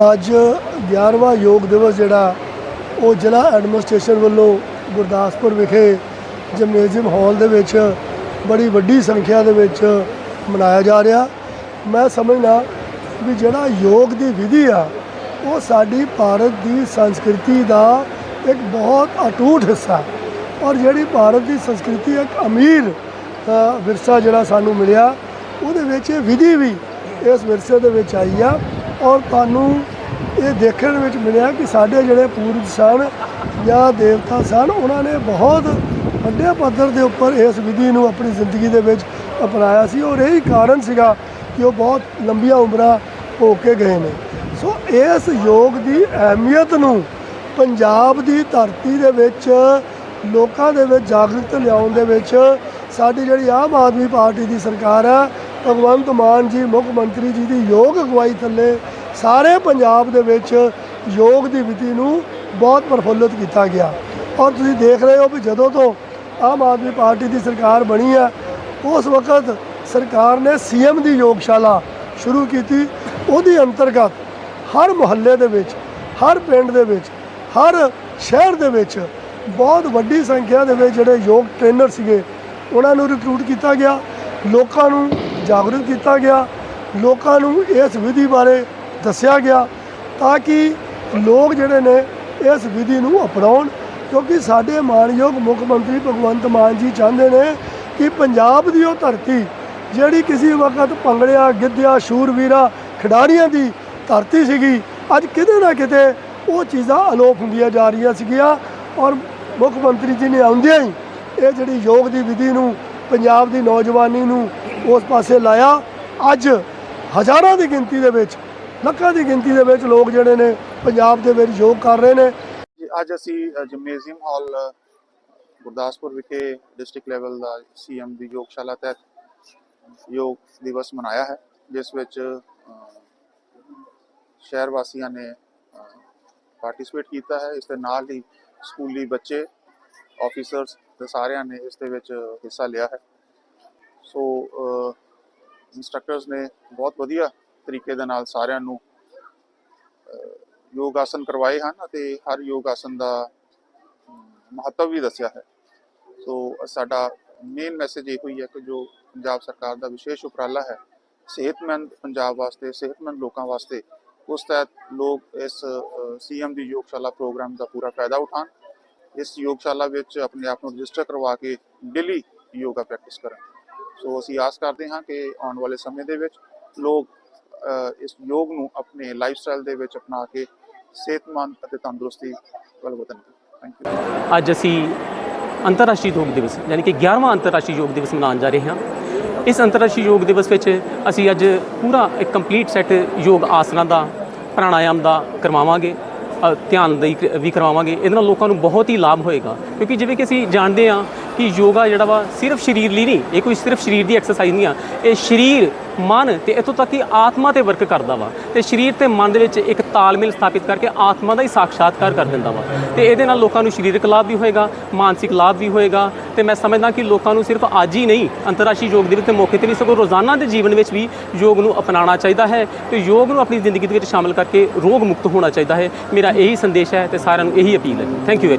ਅੱਜ 11ਵਾਂ ਯੋਗ ਦਿਵਸ ਜਿਹੜਾ, ਉਹ ਜ਼ਿਲ੍ਹਾ ਐਡਮਿਨਿਸਟ੍ਰੇਸ਼ਨ ਵੱਲੋਂ ਗੁਰਦਾਸਪੁਰ ਵਿਖੇ ਜਿਮਨੇਜ਼ੀਅਮ ਹਾਲ ਦੇ ਵਿੱਚ ਬੜੀ ਵੱਡੀ ਸੰਖਿਆ ਦੇ ਵਿੱਚ ਮਨਾਇਆ ਜਾ ਰਿਹਾ। ਮੈਂ ਸਮਝਦਾ ਵੀ ਜਿਹੜਾ ਯੋਗ ਦੀ ਵਿਧੀ ਆ, ਉਹ ਸਾਡੀ ਭਾਰਤ ਦੀ ਸੰਸਕ੍ਰਿਤੀ ਦਾ ਇੱਕ ਬਹੁਤ ਅਟੂਟ ਹਿੱਸਾ। ਔਰ ਜਿਹੜੀ ਭਾਰਤ ਦੀ ਸੰਸਕ੍ਰਿਤੀ ਇੱਕ ਅਮੀਰ ਵਿਰਸਾ ਜਿਹੜਾ ਸਾਨੂੰ ਮਿਲਿਆ, ਉਹਦੇ ਵਿੱਚ ਇਹ ਵਿਧੀ ਵੀ ਇਸ ਵਿਰਸੇ ਦੇ ਵਿੱਚ ਆਈ ਆ। ਔਰ ਤੁਹਾਨੂੰ ਇਹ ਦੇਖਣ ਵਿੱਚ ਮਿਲਿਆ ਕਿ ਸਾਡੇ ਜਿਹੜੇ ਪੂਰਵ ਸਨ ਜਾਂ ਦੇਵਤਾ ਸਨ, ਉਹਨਾਂ ਨੇ ਬਹੁਤ ਵੱਡੇ ਪੱਧਰ ਦੇ ਉੱਪਰ ਇਸ ਵਿਧੀ ਨੂੰ ਆਪਣੀ ਜ਼ਿੰਦਗੀ ਦੇ ਵਿੱਚ ਅਪਣਾਇਆ ਸੀ ਔਰ ਇਹੀ ਕਾਰਨ ਸੀਗਾ ਕਿ ਉਹ ਬਹੁਤ ਲੰਬੀਆਂ ਉਮਰਾਂ ਹੋ ਕੇ ਗਏ ਨੇ। ਸੋ ਇਸ ਯੋਗ ਦੀ ਅਹਿਮੀਅਤ ਨੂੰ ਪੰਜਾਬ ਦੀ ਧਰਤੀ ਦੇ ਵਿੱਚ, ਲੋਕਾਂ ਦੇ ਵਿੱਚ ਜਾਗਰੂਕਤਾ ਲਿਆਉਣ ਦੇ ਵਿੱਚ ਸਾਡੀ ਜਿਹੜੀ ਆਮ ਆਦਮੀ ਪਾਰਟੀ ਦੀ ਸਰਕਾਰ ਹੈ ਭਗਵੰਤ ਮਾਨ ਜੀ, ਮੁੱਖ ਮੰਤਰੀ ਜੀ ਦੀ ਯੋਗ ਅਗਵਾਈ ਥੱਲੇ ਸਾਰੇ ਪੰਜਾਬ ਦੇ ਵਿੱਚ ਯੋਗ ਦੀ ਵਿਧੀ ਨੂੰ ਬਹੁਤ ਪ੍ਰਫੁੱਲਿਤ ਕੀਤਾ ਗਿਆ। ਔਰ ਤੁਸੀਂ ਦੇਖ ਰਹੇ ਹੋ ਵੀ ਜਦੋਂ ਤੋਂ ਆਮ ਆਦਮੀ ਪਾਰਟੀ ਦੀ ਸਰਕਾਰ ਬਣੀ ਹੈ, ਉਸ ਵਕਤ ਸਰਕਾਰ ਨੇ ਸੀਐਮ ਦੀ ਯੋਗਸ਼ਾਲਾ ਸ਼ੁਰੂ ਕੀਤੀ। ਉਹਦੀ ਅੰਤਰਗਤ ਹਰ ਮੁਹੱਲੇ ਦੇ ਵਿੱਚ, ਹਰ ਪਿੰਡ ਦੇ ਵਿੱਚ, ਹਰ ਸ਼ਹਿਰ ਦੇ ਵਿੱਚ ਬਹੁਤ ਵੱਡੀ ਸੰਖਿਆ ਦੇ ਵਿੱਚ ਜਿਹੜੇ ਯੋਗ ਟ੍ਰੇਨਰ ਸੀਗੇ, ਉਹਨਾਂ ਨੂੰ ਰਿਕਰੂਟ ਕੀਤਾ ਗਿਆ। ਲੋਕਾਂ ਨੂੰ ਜਾਗਰੂਕ ਕੀਤਾ ਗਿਆ, ਲੋਕਾਂ ਨੂੰ ਇਸ ਵਿਧੀ ਬਾਰੇ ਦੱਸਿਆ ਗਿਆ ਤਾਂ ਕਿ ਲੋਕ ਜਿਹੜੇ ਨੇ ਇਸ ਵਿਧੀ ਨੂੰ ਅਪਣਾਉਣ, ਕਿਉਂਕਿ ਸਾਡੇ ਮਾਨਯੋਗ ਮੁੱਖ ਮੰਤਰੀ ਭਗਵੰਤ ਮਾਨ ਜੀ ਚਾਹੁੰਦੇ ਨੇ ਕਿ ਪੰਜਾਬ ਦੀ ਉਹ ਧਰਤੀ ਜਿਹੜੀ ਕਿਸੇ ਵਕਤ ਭੰਗੜਿਆ ਗਿੱਧਿਆ, ਸ਼ੂਰਵੀਰਾ, ਖਿਡਾਰੀਆਂ ਦੀ ਧਰਤੀ ਸੀਗੀ, ਅੱਜ ਕਿਤੇ ਨਾ ਕਿਤੇ ਉਹ ਚੀਜ਼ਾਂ ਅਲੋਪ ਹੁੰਦੀਆਂ ਜਾ ਰਹੀਆਂ ਸੀਗੀਆਂ ਔਰ ਮੁੱਖ ਮੰਤਰੀ ਜੀ ਨੇ ਆਉਂਦਿਆਂ ਹੀ ਇਹ ਜਿਹੜੀ ਯੋਗ ਦੀ ਵਿਧੀ ਨੂੰ, ਪੰਜਾਬ ਦੀ ਨੌਜਵਾਨੀ ਨੂੰ ਉਸ ਪਾਸੇ ਲਾਇਆ। ਅੱਜ ਹਜ਼ਾਰਾਂ ਦੀ ਗਿਣਤੀ ਦੇ ਵਿੱਚ, ਲੱਖਾਂ ਦੀ ਗਿਣਤੀ ਦੇ ਵਿੱਚ ਲੋਕ ਜਿਹੜੇ ਨੇ ਪੰਜਾਬ ਦੇ ਵਿੱਚ ਯੋਗ ਕਰ ਰਹੇ ਨੇ। ਅੱਜ ਅਸੀਂ ਜਿਮਨੇਜ਼ੀਅਮ ਹਾਲ ਗੁਰਦਾਸਪੁਰ ਵਿਖੇ ਡਿਸਟ੍ਰਿਕਟ ਲੈਵਲ ਦਾ ਸੀਐਮ ਦੀ ਯੋਗਸ਼ਾਲਾ ਤਹਿਤ ਯੋਗ ਦਿਵਸ ਮਨਾਇਆ ਹੈ। ਜਿਸ ਵਿੱਚ ਸ਼ਹਿਰ ਵਾਸੀਆਂ ਨੇ ਪਾਰਟਿਸਿਪੇਟ ਕੀਤਾ ਹੈ। ਇਸ ਦੇ ਨਾਲ ਹੀ ਸਕੂਲੀ ਬੱਚੇ ਆਫੀਸਰਸ ਤੇ ਸਾਰਿਆਂ ਨੇ ਇਸ ਦੇ ਵਿੱਚ ਹਿੱਸਾ ਲਿਆ ਹੈ। ਸੋ ਇੰਸਟ੍ਰਕਟਰਸ ਨੇ ਬਹੁਤ ਵਧੀਆ ਤਰੀਕੇ ਦੇ ਨਾਲ ਸਾਰਿਆਂ ਨੂੰ ਯੋਗ ਆਸਨ ਕਰਵਾਏ ਹਨ ਅਤੇ ਹਰ ਯੋਗ ਆਸਨ ਦਾ ਮਹੱਤਵ ਵੀ ਦੱਸਿਆ ਹੈ। ਸੋ, ਸਾਡਾ ਮੇਨ ਮੈਸੇਜ ਇਹ ਹੋਈ ਹੈ ਕਿ ਜੋ ਪੰਜਾਬ ਸਰਕਾਰ ਦਾ ਵਿਸ਼ੇਸ਼ ਉਪਰਾਲਾ ਹੈ, ਸਿਹਤਮੰਦ ਪੰਜਾਬ ਵਾਸਤੇ, ਸਿਹਤਮੰਦ ਲੋਕਾਂ ਵਾਸਤੇ, ਉਸ ਤਹਿਤ ਲੋਕ ਇਸ ਸੀਐਮ ਦੀ ਯੋਗਸ਼ਾਲਾ ਪ੍ਰੋਗਰਾਮ ਦਾ ਪੂਰਾ ਫਾਇਦਾ ਉਠਾਉਣ, ਇਸ ਯੋਗਸ਼ਾਲਾ ਵਿੱਚ ਆਪਣੇ ਆਪ ਨੂੰ ਰਜਿਸਟਰ ਕਰਵਾ ਕੇ ਡੇਲੀ ਯੋਗਾ ਪ੍ਰੈਕਟਿਸ ਕਰਨ। ਸੋ ਅਸੀਂ ਆਸ ਕਰਦੇ ਹਾਂ ਕਿ ਆਉਣ ਵਾਲੇ ਸਮੇਂ ਦੇ ਵਿੱਚ ਲੋਕ ਇਸ ਯੋਗ ਨੂੰ ਆਪਣੇ ਲਾਈਫ ਸਟਾਈਲ ਦੇ ਵਿੱਚ ਅਪਣਾ ਕੇ ਸਿਹਤਮੰਦ ਅਤੇ ਤੰਦਰੁਸਤੀ ਵੱਲ ਵਧਣਗੇ ਥੈਂਕ ਯੂ ਅੱਜ ਅਸੀਂ ਅੰਤਰਰਾਸ਼ਟਰੀ ਯੋਗ ਦਿਵਸ, ਯਾਨੀ ਕਿ 11ਵਾਂ ਅੰਤਰਰਾਸ਼ਟਰੀ ਯੋਗ ਦਿਵਸ ਮਨਾਉਣ ਜਾ ਰਹੇ ਹਾਂ। ਇਸ ਅੰਤਰਰਾਸ਼ਟਰੀ ਯੋਗ ਦਿਵਸ ਵਿੱਚ ਅਸੀਂ ਅੱਜ ਪੂਰਾ ਇੱਕ ਕੰਪਲੀਟ ਸੈੱਟ ਯੋਗ ਆਸਨਾਂ ਦਾ, ਪ੍ਰਾਣਾਯਾਮ ਦਾ ਕਰਵਾਵਾਂਗੇ ਧਿਆਨ ਦੀ ਵੀ ਕਰਵਾਵਾਂਗੇ। ਇਹਦੇ ਨਾਲ ਲੋਕਾਂ ਨੂੰ ਬਹੁਤ ਹੀ ਲਾਭ ਹੋਏਗਾ, ਕਿਉਂਕਿ ਜਿਵੇਂ ਕਿ ਅਸੀਂ ਜਾਣਦੇ ਹਾਂ ਕਿ ਯੋਗਾ ਜਿਹੜਾ ਵਾ ਸਿਰਫ ਸਰੀਰ ਲਈ ਨਹੀਂ, ਇਹ ਕੋਈ ਸਿਰਫ ਸਰੀਰ ਦੀ ਐਕਸਰਸਾਈਜ਼ ਨਹੀਂ ਆ। ਇਹ ਸਰੀਰ, ਮਨ ਤੇ ਇਤੋਂ ਤੱਕ ਕਿ ਆਤਮਾ ਤੇ ਵਰਕ ਕਰਦਾ ਵਾ। ਤੇ ਸਰੀਰ ਤੇ ਮਨ ਦੇ ਵਿੱਚ ਇੱਕ ਤਾਲਮੇਲ ਸਥਾਪਿਤ ਕਰਕੇ ਆਤਮਾ ਦਾ ਹੀ ਸਾਖਸ਼ਾਤਕਾਰ ਕਰ ਦਿੰਦਾ ਵਾ। ਤੇ ਇਹਦੇ ਨਾਲ ਲੋਕਾਂ ਨੂੰ ਸਰੀਰਕ ਲਾਭ ਵੀ ਹੋਏਗਾ, ਮਾਨਸਿਕ ਲਾਭ ਵੀ ਹੋਏਗਾ। ਤੇ ਮੈਂ ਸਮਝਦਾ ਕਿ ਲੋਕਾਂ ਨੂੰ ਸਿਰਫ ਅੱਜ ਹੀ ਨਹੀਂ, ਅੰਤਰਰਾਸ਼ਟਰੀ ਯੋਗ ਦਿਵਸ ਦੇ ਮੌਕੇ ਤੇ ਵੀ ਸਗੋਂ ਰੋਜ਼ਾਨਾ ਦੇ ਜੀਵਨ ਵਿੱਚ ਵੀ ਯੋਗ ਨੂੰ ਅਪਣਾਉਣਾ ਚਾਹੀਦਾ ਹੈ ਤੇ ਯੋਗ ਨੂੰ ਆਪਣੀ ਜ਼ਿੰਦਗੀ ਦੇ ਵਿੱਚ ਸ਼ਾਮਲ ਕਰਕੇ ਰੋਗ ਮੁਕਤ ਹੋਣਾ ਚਾਹੀਦਾ ਹੈ। ਮੇਰਾ ਇਹੀ ਸੰਦੇਸ਼ ਹੈ ਤੇ ਸਾਰਿਆਂ ਨੂੰ ਇਹੀ ਅਪੀਲ ਹੈ। Thank you very